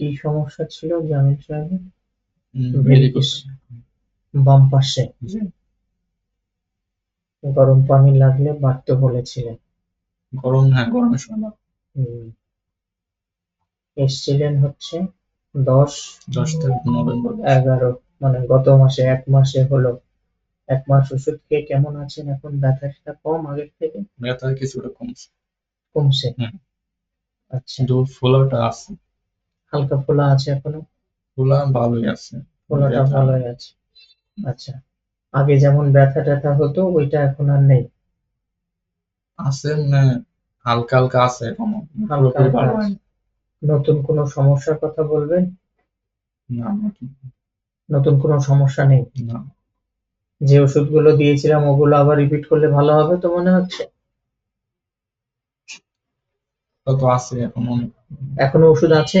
কি সমস্যা ছিল জামিল সাহেবের ভেরিকোস বাম পাশে। গরম পানি লাগলে বাড়তে বলেছিলেন গরম হ্যাঁ গরমের সময়। এসছিলেন হচ্ছে দশ দশ তারিখ নভেম্বর। এগারো মানে গত মাসে এক মাসে হলো। এক মাস ওষুধ খেয়ে কেমন আছেন এখন? ব্যথাটা কম আগের থেকে? ব্যথা কিছুটা কমছে। কমছে? হুম। আচ্ছা। কিন্তু ফোলাটা আছে। হালকা ফোলা আছে এখনও? ফোলা ভালোই আছে। ফোলাটা ভালোই আছে। আচ্ছা। আগে যেমন ব্যথা ট্যাথা হতো ওইটা এখন আর নেই? আছে মানে হালকা হালকা আছে এখনও। হালকা। নতুন কোনো সমস্যার কথা বলবেন? না নতুন। কোনো সমস্যা নেই? না। যে ওষুধগুলো দিয়েছিলাম ওগুলো আবার রিপিট করলে ভালো হবে তো মনে হচ্ছে? তা আছে এখন। এখনও ওষুধ আছে?